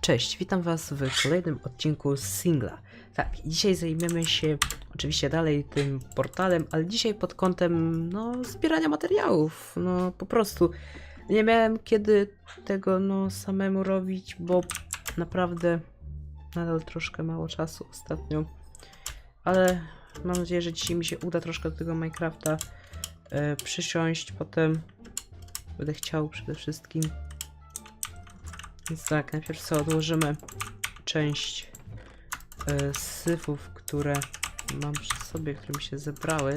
Cześć, witam Was w kolejnym odcinku singla. Tak, dzisiaj zajmiemy się oczywiście dalej tym portalem, ale dzisiaj pod kątem no, zbierania materiałów. No po prostu nie miałem kiedy tego no samemu robić, bo naprawdę nadal troszkę mało czasu ostatnio. Ale mam nadzieję, że dzisiaj mi się uda troszkę do tego Minecrafta e, przysiąść. Potem będę chciał przede wszystkim więc tak, najpierw sobie odłożymy część e, syfów, które mam przy sobie, które mi się zebrały.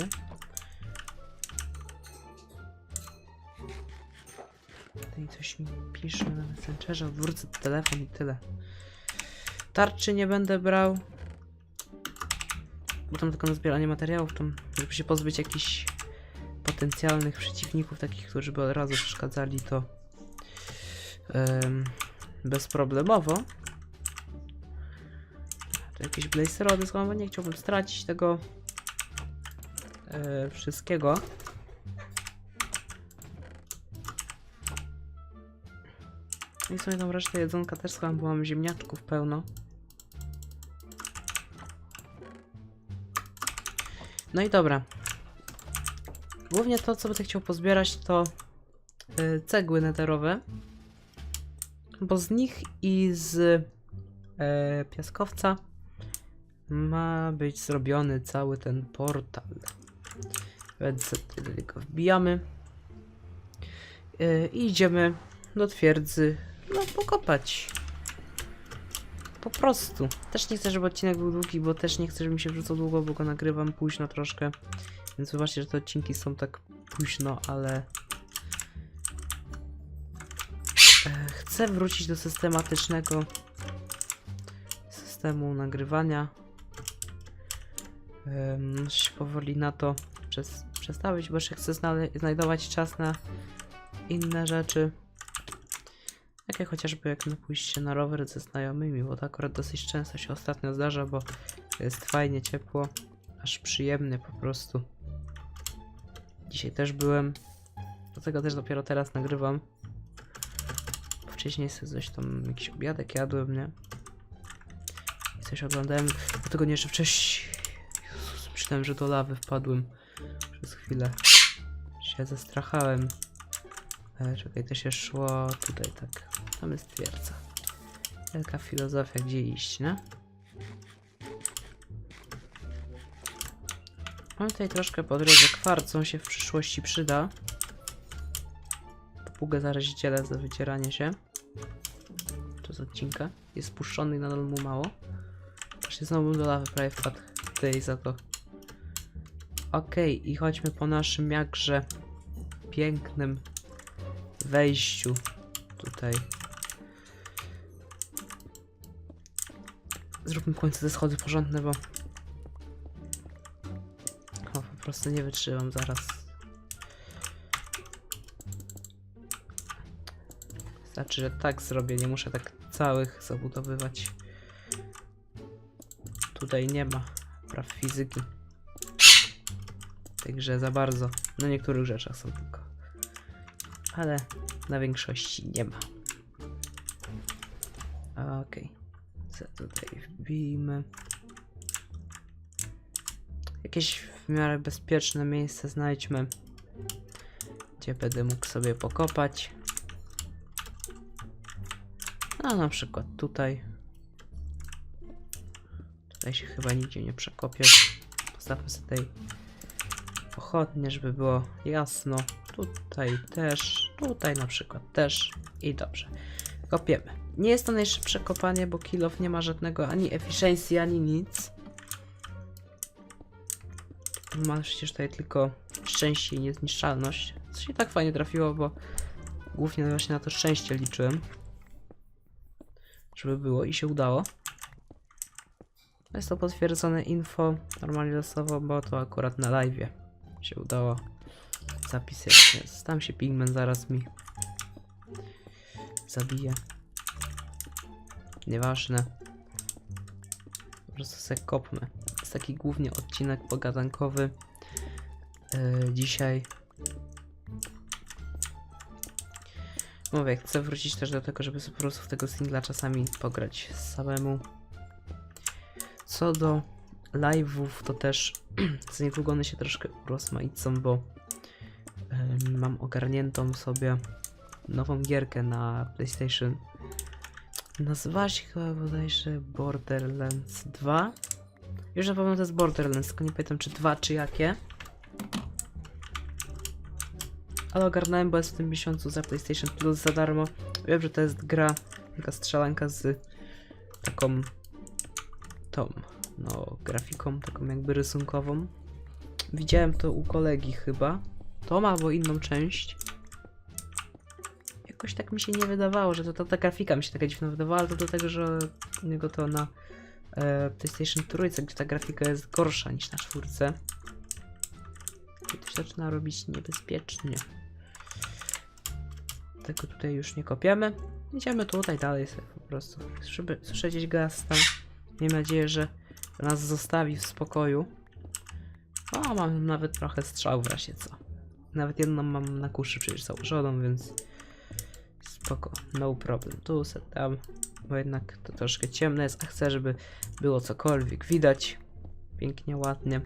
Tutaj coś mi pisze na Messengerze, odwrócę telefon i tyle. Tarczy nie będę brał. Bo tam tylko na zbieranie materiałów, tam, żeby się pozbyć jakichś potencjalnych przeciwników, takich, którzy by od razu przeszkadzali, to em, bezproblemowo. Tu jakieś blaze rody bo nie chciałbym stracić tego e, wszystkiego. I sobie tą resztę jedzonka też schowam, bo mam ziemniaczków pełno. No i dobra. Głównie to, co będę chciał pozbierać, to e, cegły neterowe. Bo z nich i z e, piaskowca ma być zrobiony cały ten portal. Więc sobie tylko wbijamy. E, I idziemy do twierdzy, no pokopać. Po prostu. Też nie chcę, żeby odcinek był długi, bo też nie chcę, żeby mi się wrzucał długo, bo go nagrywam późno troszkę. Więc wybaczcie, że te odcinki są tak późno, ale E, Chcę wrócić do systematycznego systemu nagrywania. Się powoli na to przez, przestawić, bo jeszcze chcę znajdować czas na inne rzeczy. Takie chociażby jak na pójście na rower ze znajomymi, bo to akurat dosyć często się ostatnio zdarza, bo jest fajnie ciepło, aż przyjemnie po prostu. Dzisiaj też byłem, dlatego też dopiero teraz nagrywam. Wcześniej sobie coś tam, jakiś obiadek jadłem, nie? I coś oglądałem, dlatego nie jeszcze wcześniej. Jezus, myślałem, że do lawy wpadłem przez chwilę. Się zestrachałem. E, czekaj, to się szło tutaj, tak. Tam jest twierdza. Wielka filozofia, gdzie iść, nie? Mam tutaj troszkę po drodze kwarcą się w przyszłości przyda. Papugę zaraziciela za wycieranie się. To z odcinka. Jest spuszczony i nadal mu mało. Właśnie znowu do lawy prawie wpadł. Tej za to. Okej, i chodźmy po naszym jakże pięknym wejściu tutaj. Zróbmy w końcu te schody porządne, bo... Prostu nie wytrzymam zaraz. Znaczy, że tak zrobię, nie muszę tak całych zabudowywać. Tutaj nie ma praw fizyki. Także za bardzo. Na niektórych rzeczach są tylko. Ale na większości nie ma. Okej. Co tutaj wbijmy? Jakieś w miarę bezpieczne miejsce znajdźmy. Gdzie będę mógł sobie pokopać. A na przykład tutaj. Tutaj się chyba nigdzie nie przekopię. Postawmy sobie tutaj pochodnie, żeby było jasno. Tutaj też, tutaj na przykład też. I dobrze. Kopiemy. Nie jest to najszybsze kopanie, bo kilof nie ma żadnego ani efficiency, ani nic. Ma przecież tutaj tylko szczęście i niezniszczalność. Co się tak fajnie trafiło, bo głównie właśnie na to szczęście liczyłem żeby było i się udało. Jest to potwierdzone info normalnie losowo, bo to akurat na live się udało zapisać. Tam się pigment zaraz mi zabije. Nieważne. Po prostu se kopmy. Jest taki głównie odcinek pogadankowy. Yy, dzisiaj Mówię, chcę wrócić też do tego, żeby po prostu w tego singla czasami pograć samemu. Co do live'ów, to też z niedługo one się troszkę urozmaicą, bo em, mam ogarniętą sobie nową gierkę na PlayStation. Nazywała się chyba bodajże Borderlands 2. Już na pewno to jest Borderlands, tylko nie pamiętam czy 2 czy jakie. Ale ogarnąłem, bo jest w tym miesiącu za PlayStation Plus za darmo. Wiem, że to jest gra, taka strzelanka z taką tą, no, grafiką, taką jakby rysunkową. Widziałem to u kolegi chyba. To ma albo inną część. Jakoś tak mi się nie wydawało, że to, to ta grafika mi się taka dziwna wydawała, ale to dlatego, że u niego to na PlayStation trójce, gdzie ta grafika jest gorsza niż na czwórce. I to się zaczyna robić niebezpiecznie. Tego tutaj już nie kopiemy. Idziemy tutaj dalej sobie po prostu. Żeby słyszę gdzieś gasta. Miejmy nadzieję, że nas zostawi w spokoju. O, mam nawet trochę strzał w razie co. Nawet jedną mam na kuszy przecież założoną, więc spoko, no problem. Tu se tam, bo jednak to troszkę ciemne jest, a chcę, żeby było cokolwiek widać. Pięknie, ładnie.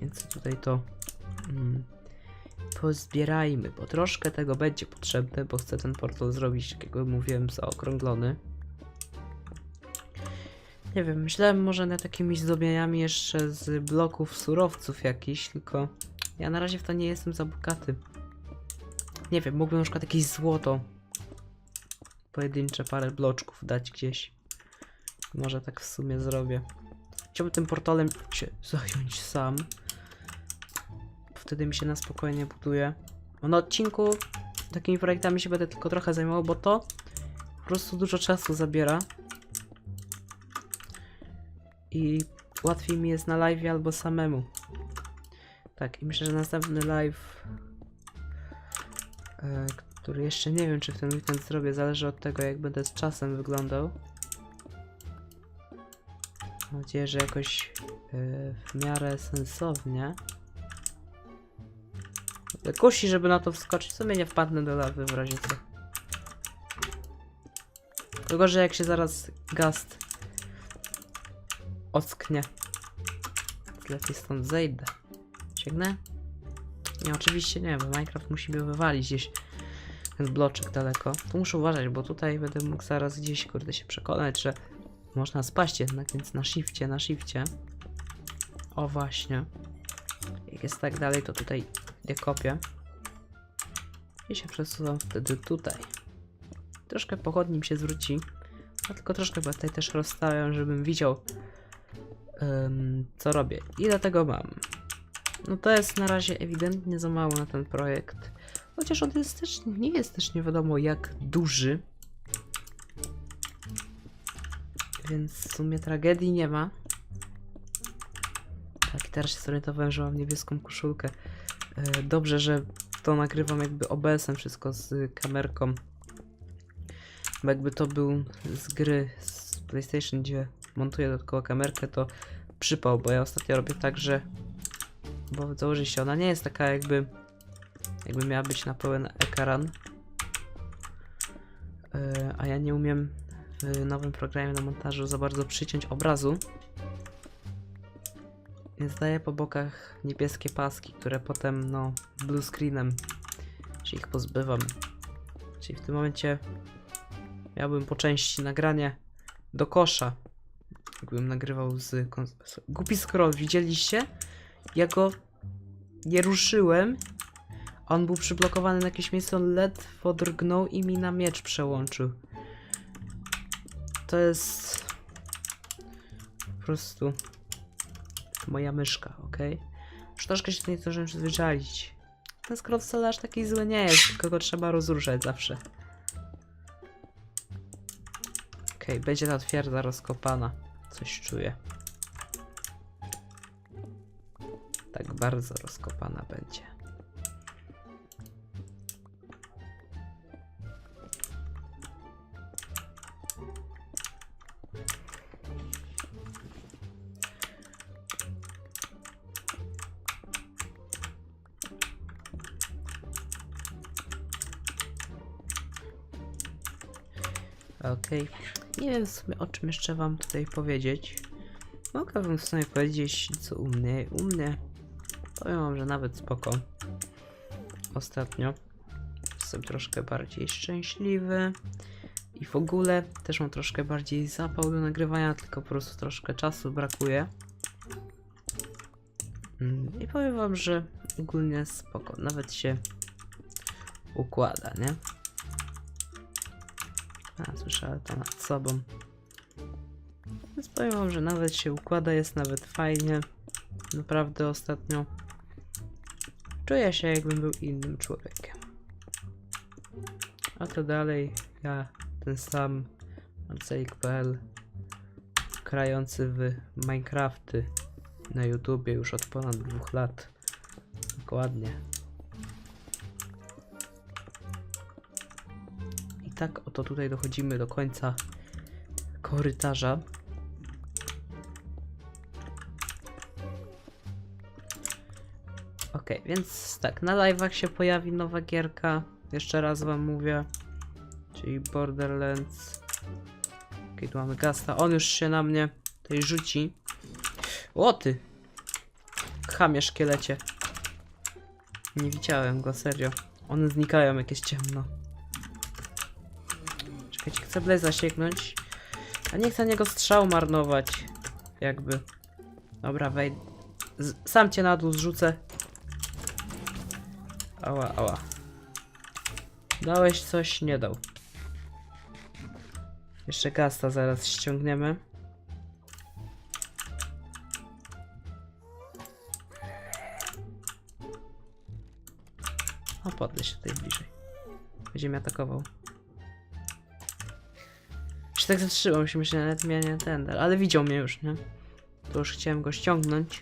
Więc tutaj to mm, pozbierajmy, bo troszkę tego będzie potrzebne, bo chcę ten portal zrobić, tak jak mówiłem, zaokrąglony. Nie wiem, myślałem może nad takimi zdobieniami jeszcze z bloków surowców jakichś, tylko ja na razie w to nie jestem za bogaty. Nie wiem, mógłbym na przykład jakieś złoto pojedyncze parę bloczków dać gdzieś. Może tak w sumie zrobię. Chciałbym tym portalem się zająć sam. Wtedy mi się na spokojnie buduje. Bo na odcinku takimi projektami się będę tylko trochę zajmował, bo to po prostu dużo czasu zabiera. I łatwiej mi jest na live albo samemu. Tak, i myślę, że następny live, e, który jeszcze nie wiem, czy w ten weekend zrobię, zależy od tego, jak będę z czasem wyglądał. Mam nadzieję, że jakoś e, w miarę sensownie. Kusi, żeby na to wskoczyć, w sumie nie wpadnę do lawy w razie co. Tylko, że jak się zaraz gast ocknie, lepiej stąd zejdę. Sięgnę? Nie, oczywiście nie, bo Minecraft musi mnie wywalić gdzieś ten bloczek daleko. Tu muszę uważać, bo tutaj będę mógł zaraz gdzieś, kurde, się przekonać, że można spaść jednak, więc na shifcie, na shifcie. O, właśnie. Jak jest tak dalej, to tutaj nie kopię. I się przesuwam wtedy tutaj. Troszkę pochodni mi się zwróci. A tylko troszkę bo tutaj też rozstawiam, żebym widział em, co robię. Ile tego mam? No to jest na razie ewidentnie za mało na ten projekt. Chociaż on jest też, nie jest też nie wiadomo jak duży. Więc w sumie tragedii nie ma. Tak, teraz się zorientowałem, mam niebieską koszulkę. E, Dobrze, że to nagrywam jakby OBS-em wszystko z kamerką. Bo jakby to był z gry z PlayStation, gdzie montuję dodatkowo kamerkę, to przypał, bo ja ostatnio robię tak, że bo założy się, ona nie jest taka jakby jakby miała być na pełen ekran. E, a ja nie umiem w nowym programie na montażu za bardzo przyciąć obrazu. Więc daję po bokach niebieskie paski, które potem, no, blue screenem się ich pozbywam. Czyli w tym momencie miałbym po części nagranie do kosza. Jakbym nagrywał z... Głupi scroll, widzieliście? Ja go nie ruszyłem. On był przyblokowany na jakieś miejsce, on ledwo drgnął i mi na miecz przełączył. To jest... Po prostu... Moja myszka, ok? Już troszkę się do niej zdążyłem przyzwyczaić. Ten scroll wcale aż taki zły nie jest, tylko go trzeba rozruszać zawsze. Okej, będzie ta twierdza rozkopana. Coś czuję. Tak bardzo rozkopana będzie. Wiem w sumie o czym jeszcze wam tutaj powiedzieć. Mogę wam w sumie powiedzieć co u mnie. U mnie powiem wam, że nawet spoko. Ostatnio jestem troszkę bardziej szczęśliwy. I w ogóle też mam troszkę bardziej zapał do nagrywania, tylko po prostu troszkę czasu brakuje. Mm, I powiem wam, że ogólnie spoko. Nawet się układa, nie? A, słyszałem to nad sobą. Więc powiem wam, że nawet się układa, jest nawet fajnie. Naprawdę ostatnio czuję się jakbym był innym człowiekiem. A to dalej ja, ten sam Marcelik.pl krający w Minecrafty na YouTubie już od ponad dwóch lat. Dokładnie. Tak oto tutaj dochodzimy do końca korytarza. Ok, więc tak, na live'ach się pojawi nowa gierka. Jeszcze raz wam mówię. Czyli Borderlands. Ok, tu mamy Gasta. On już się na mnie tutaj rzuci. O ty! Chamie szkielecie. Nie widziałem go, serio. One znikają jakieś ciemno. Czekajcie, chcę Blaze'a sięgnąć. A nie chcę niego strzał marnować. Jakby. Dobra, wejdź. Sam cię na dół zrzucę. Ała, ała. Dałeś coś? Nie dał. Jeszcze gasta zaraz ściągniemy. Podleć się tutaj bliżej. Będzie mnie atakował. Się tak zatrzymał się, myślę, nawet mnie nie ten, ale widział mnie już, nie? To już chciałem go ściągnąć.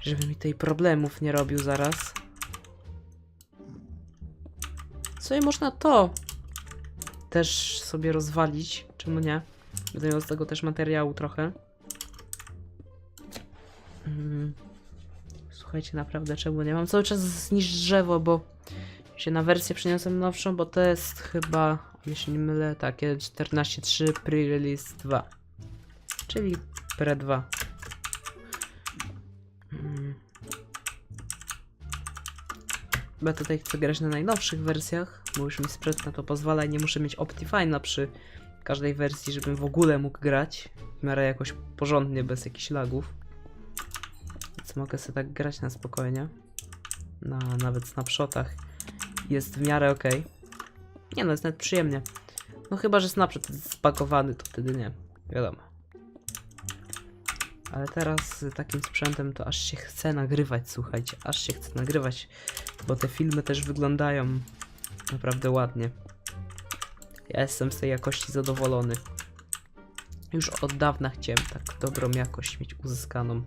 Żeby mi tutaj problemów nie robił zaraz. Co i można to też sobie rozwalić, czemu nie? Będę z tego też materiału trochę. Mm. Słuchajcie, naprawdę czemu nie? Mam cały czas zniszcz drzewo, bo się na wersję przeniosłem nowszą, bo to jest chyba, jeśli nie mylę, takie 14.3 pre-release 2. Czyli pre 2. Mm. Bo ja tutaj chcę grać na najnowszych wersjach, bo już mi sprzęt na to pozwala i nie muszę mieć Optifine'a przy każdej wersji, żebym w ogóle mógł grać w miarę jakoś porządnie, bez jakichś lagów. Więc mogę sobie tak grać na spokojnie. Na, nawet snapshotach. Jest w miarę ok. Nie no, jest nawet przyjemnie. No chyba, że snapshot jest spakowany, to wtedy nie. Wiadomo. Ale teraz z takim sprzętem to aż się chce nagrywać, słuchajcie. Aż się chce nagrywać, bo te filmy też wyglądają naprawdę ładnie. Ja jestem z tej jakości zadowolony. Już od dawna chciałem tak dobrą jakość mieć uzyskaną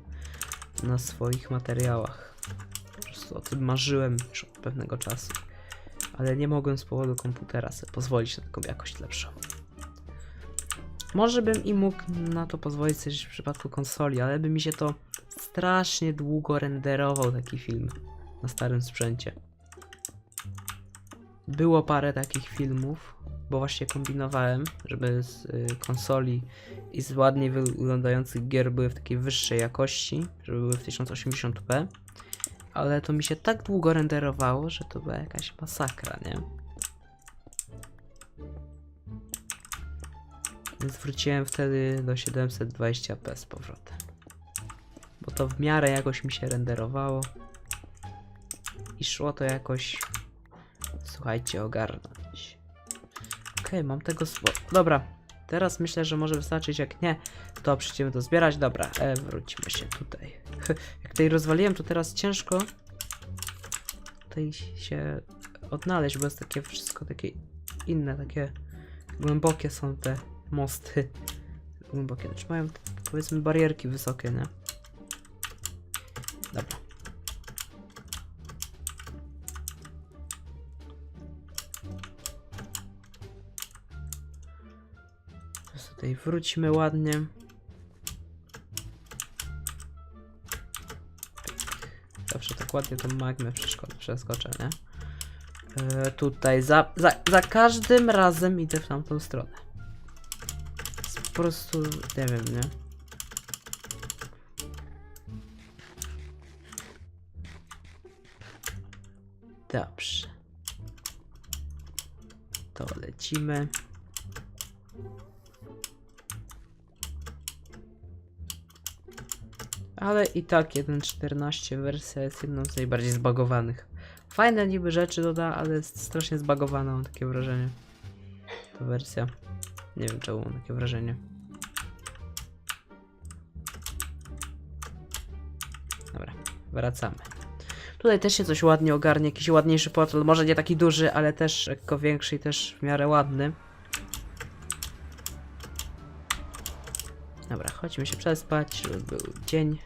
na swoich materiałach. Po prostu o tym marzyłem już od pewnego czasu. Ale nie mogłem z powodu komputera sobie pozwolić na taką jakość lepszą. Może bym i mógł na to pozwolić sobie w przypadku konsoli, ale by mi się to strasznie długo renderował taki film na starym sprzęcie. Było parę takich filmów, bo właśnie kombinowałem, żeby z y, konsoli i z ładnie wyglądających gier były w takiej wyższej jakości, żeby były w 1080p. Ale to mi się tak długo renderowało, że to była jakaś masakra, nie? Więc wróciłem wtedy do 720p z powrotem. Bo to w miarę jakoś mi się renderowało. I szło to jakoś, słuchajcie, ogarnąć. Okej, mam tego sporo. Dobra, teraz myślę, że może wystarczyć. Jak nie, to przyjdziemy to zbierać. Dobra, e, wróćmy się tutaj. Jak tutaj rozwaliłem, to teraz ciężko tutaj się odnaleźć, bo jest takie wszystko takie inne, takie głębokie są te mosty. Głębokie, znaczy mają powiedzmy barierki wysokie, nie? Dobra. Teraz tutaj wróćmy ładnie. Ładnie tą magmę przeskoczę, nie? E, tutaj, za, za, za każdym razem idę w tamtą stronę. Po prostu, nie wiem, nie? Dobrze. To lecimy. Ale i tak 1.14 wersja jest jedną z najbardziej zbagowanych. Fajne niby rzeczy doda, ale jest strasznie zbagowana, mam takie wrażenie. Ta wersja. Nie wiem czemu mam takie wrażenie. Dobra, wracamy. Tutaj też się coś ładnie ogarnie, jakiś ładniejszy portal, może nie taki duży, ale też lekko większy i też w miarę ładny. Dobra, chodźmy się przespać, żeby był dzień.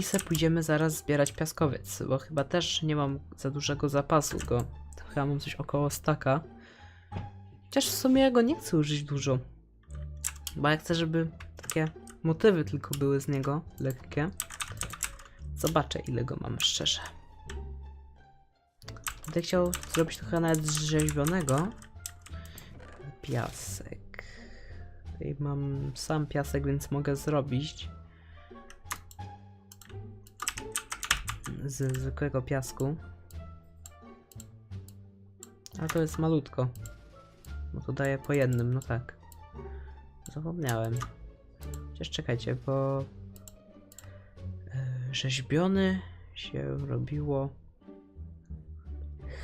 I se pójdziemy zaraz zbierać piaskowiec, bo chyba też nie mam za dużego zapasu go. Chyba mam coś około staka. Chociaż w sumie ja go nie chcę użyć dużo. Bo ja chcę, żeby takie motywy tylko były z niego, lekkie. Zobaczę ile go mam szczerze. Będę chciał zrobić trochę nawet zrzeźbionego. Piasek. Tutaj mam sam piasek, więc mogę zrobić. Z zwykłego piasku. A to jest malutko. No to daję po jednym, no tak. Zapomniałem. Chociaż czekajcie, bo e, rzeźbiony się robiło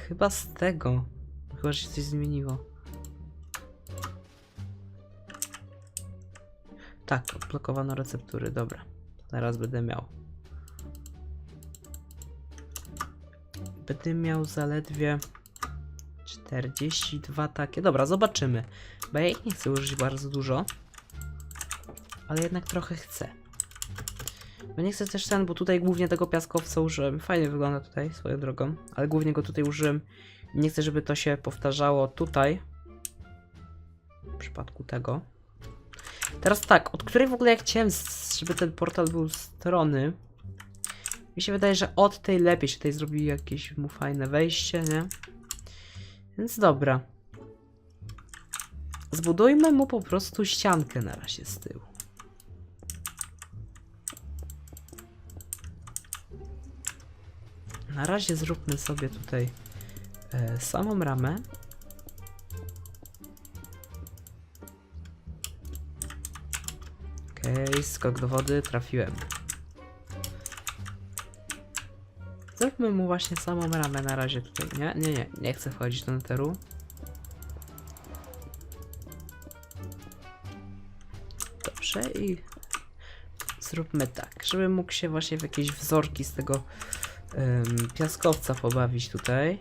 chyba z tego. Chyba, że się coś zmieniło. Tak, odblokowano receptury, dobra. Teraz będę miał. Będę miał zaledwie 42 takie. Dobra, zobaczymy. Bo ja nie chcę użyć bardzo dużo. Ale jednak trochę chcę. Bo nie chcę też ten, bo tutaj głównie tego piaskowca użyłem. Fajnie wygląda tutaj, swoją drogą. Ale głównie go tutaj użyłem. Nie chcę, żeby to się powtarzało tutaj. W przypadku tego. Teraz tak, od której w ogóle ja chciałem, żeby ten portal był strony. Mi się wydaje, że od tej lepiej się tutaj zrobi jakieś mu fajne wejście, nie? Więc dobra. Zbudujmy mu po prostu ściankę na razie z tyłu. Na razie zróbmy sobie tutaj e, samą ramę. Okej, skok do wody, trafiłem. Zróbmy mu właśnie samą ramę na razie tutaj, nie? Nie, nie, nie chcę wchodzić do neteru. Dobrze i zróbmy tak, żeby mógł się właśnie w jakieś wzorki z tego piaskowca pobawić tutaj.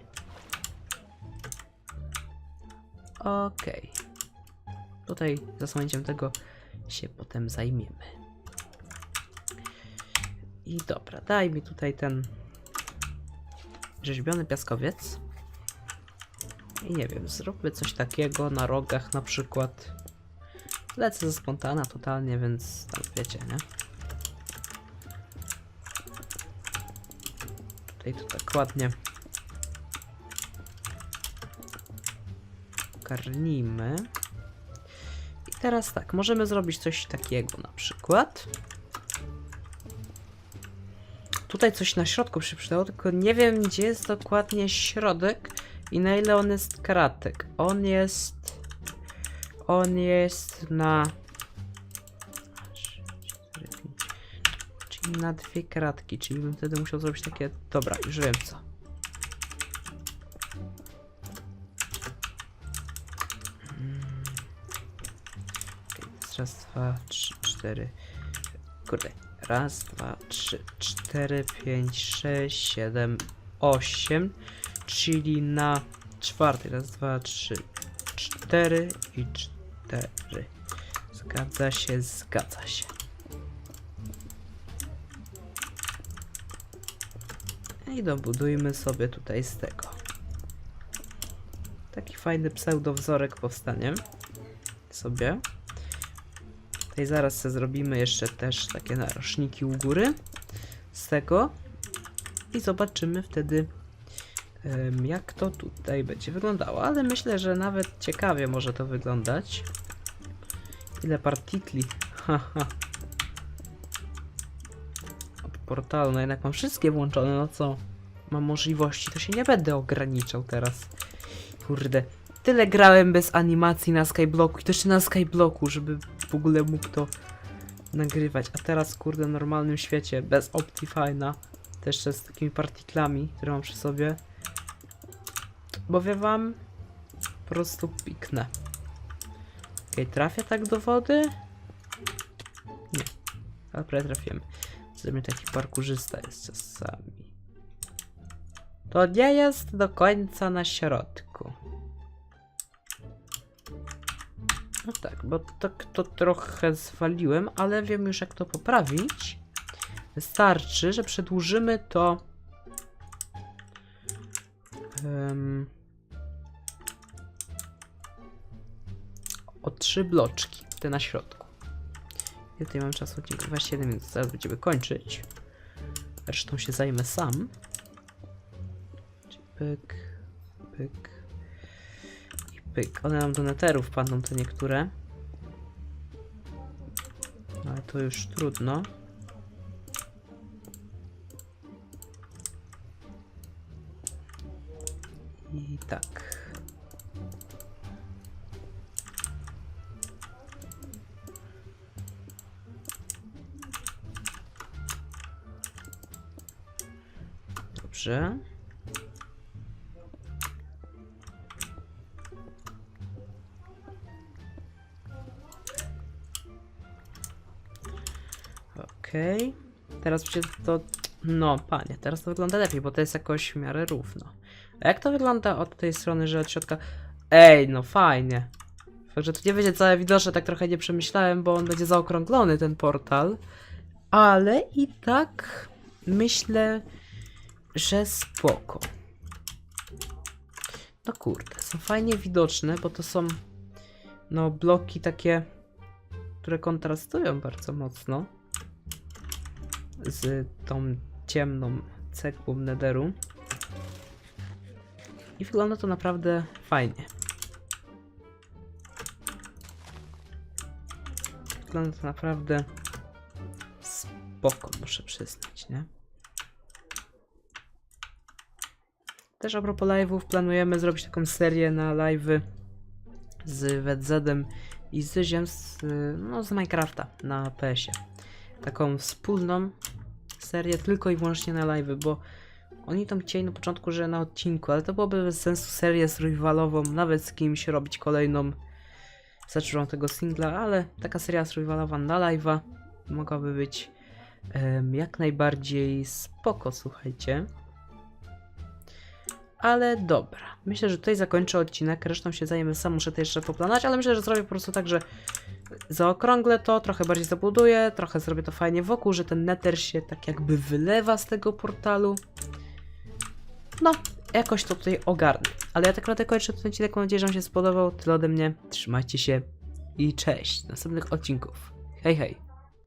Okej. Tutaj zasłonięciem tego się potem zajmiemy. I dobra, daj mi tutaj ten rzeźbiony piaskowiec. I nie wiem, zróbmy coś takiego na rogach na przykład. Lecę ze spontana totalnie, więc tam wiecie, nie? Tutaj to tak ładnie karnimy. I teraz tak, możemy zrobić coś takiego na przykład. Tutaj coś na środku się przydało, tylko nie wiem gdzie jest dokładnie środek i na ile on jest kratek. On jest... On jest na... Czyli na dwie kratki, czyli bym wtedy musiał zrobić takie... Dobra, już wiem co. Mm. Jest Raz, dwa, trzy, cztery. Kurde. Raz, dwa, trzy, cztery, pięć, sześć, siedem, osiem. Czyli na czwarty. Raz, dwa, trzy, cztery i cztery. Zgadza się, zgadza się. I dobudujmy sobie tutaj z tego. Taki fajny pseudowzorek powstanie sobie. Tutaj zaraz sobie zrobimy jeszcze też takie narożniki u góry. z tego i zobaczymy wtedy jak to tutaj będzie wyglądało, ale myślę, że nawet ciekawie może to wyglądać. Ile partikli, haha. Od portalu, no jednak mam wszystkie włączone, no co? Mam możliwości, to się nie będę ograniczał teraz. Kurde, tyle grałem bez animacji na Skyblocku i to jeszcze na Skyblocku, żeby w ogóle mógł to nagrywać. A teraz, kurde, w normalnym świecie, bez Optifine'a, też z takimi partiklami, które mam przy sobie. Bowiem wam po prostu piknę. Okej, trafia tak do wody? Nie, ale prawie trafiłem. Taki parkurzysta jest czasami. To nie jest do końca na środku. No tak, bo tak to trochę zwaliłem, ale wiem już jak to poprawić. Wystarczy, że przedłużymy to em, o trzy bloczki, te na środku. Ile tutaj mam czasu? 27 minut, zaraz będziemy kończyć. Resztą się zajmę sam. Pyk, pyk pyk. One nam do neteru wpadną te niektóre. Ale to już trudno. I tak. Dobrze. Okej. Teraz przecież to... No, panie, teraz to wygląda lepiej, bo to jest jakoś w miarę równo. A jak to wygląda od tej strony, że od środka... Ej, no fajnie. Także tu nie będzie całe widoczne, tak trochę nie przemyślałem, bo on będzie zaokrąglony, ten portal. Ale i tak myślę, że spoko. No kurde, są fajnie widoczne, bo to są no bloki takie, które kontrastują bardzo mocno z tą ciemną cegłą nederu. I wygląda to naprawdę fajnie. Wygląda to naprawdę spoko, muszę przyznać, nie? Też a propos live'ów, planujemy zrobić taką serię na live'y z Wedzedem i z Ziem z, no, z Minecrafta na PS-ie. Taką wspólną serię tylko i wyłącznie na live'y, bo oni tam chcieli na początku, że na odcinku, ale to byłoby bez sensu serię survivalową, nawet z kimś robić kolejną. Zacząłem tego singla, ale taka seria survivalowa na live'a mogłaby być em, jak najbardziej spoko, słuchajcie. Ale dobra, myślę, że tutaj zakończę odcinek, resztą się zajmę sam, muszę to jeszcze poplanować, ale myślę, że zrobię po prostu tak, że zaokrąglę to, trochę bardziej zabuduję, trochę zrobię to fajnie wokół, że ten nether się tak jakby wylewa z tego portalu. No, jakoś to tutaj ogarnę. Ale ja tak naprawdę kończę ten odcinek, mam nadzieję, że wam się spodobał. Tyle ode mnie, trzymajcie się i cześć. Następnych odcinków. Hej, hej.